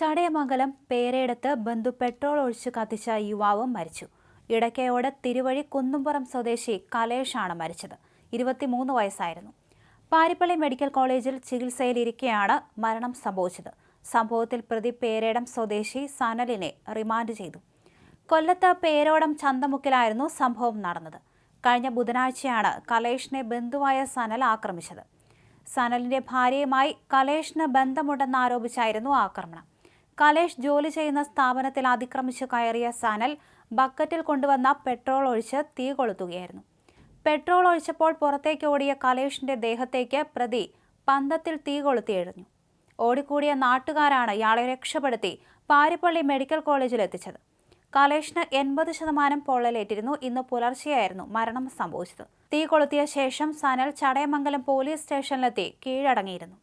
ചടയമംഗലം പേരയിടത്ത് ബന്ധു പെട്രോൾ ഒഴിച്ച് കത്തിച്ച യുവാവ് മരിച്ചു. ഇടയ്ക്കയോടെ തിരുവഴി കുന്നുംപുറം സ്വദേശി കലേഷാണ് മരിച്ചത്. ഇരുപത്തിമൂന്ന് വയസ്സായിരുന്നു. പാരിപ്പള്ളി മെഡിക്കൽ കോളേജിൽ ചികിത്സയിലിരിക്കെയാണ് മരണം സംഭവിച്ചത്. സംഭവത്തിൽ പ്രതി പേരേടം സ്വദേശി സനലിനെ റിമാൻഡ് ചെയ്തു. കൊല്ലത്ത് പേരോടം ചന്തമുക്കിലായിരുന്നു സംഭവം നടന്നത്. കഴിഞ്ഞ ബുധനാഴ്ചയാണ് കലേഷിനെ ബന്ധുവായ സനൽ ആക്രമിച്ചത്. സനലിന്റെ ഭാര്യയുമായി കലേഷിന് ബന്ധമുണ്ടെന്നാരോപിച്ചായിരുന്നു ആക്രമണം. കലേഷ് ജോലി ചെയ്യുന്ന സ്ഥാപനത്തിൽ അതിക്രമിച്ചു കയറിയ സനൽ ബക്കറ്റിൽ കൊണ്ടുവന്ന പെട്രോൾ ഒഴിച്ച് തീ കൊളുത്തുകയായിരുന്നു. പെട്രോൾ ഒഴിച്ചപ്പോൾ പുറത്തേക്ക് ഓടിയ കലേഷിന്റെ ദേഹത്തേക്ക് പ്രതി പന്തത്തിൽ തീ കൊളുത്തി എഴുന്നു. ഓടിക്കൂടിയ നാട്ടുകാരാണ് ഇയാളെ രക്ഷപ്പെടുത്തി പാരിപ്പള്ളി മെഡിക്കൽ കോളേജിൽ എത്തിച്ചത്. കലേഷിന് എൺപത് ശതമാനം പൊള്ളലേറ്റിരുന്നു. ഇന്ന് പുലർച്ചെയായിരുന്നു മരണം സംഭവിച്ചത്. തീ കൊളുത്തിയ ശേഷം സനൽ ചടയമംഗലം പോലീസ് സ്റ്റേഷനിലെത്തി കീഴടങ്ങിയിരുന്നു.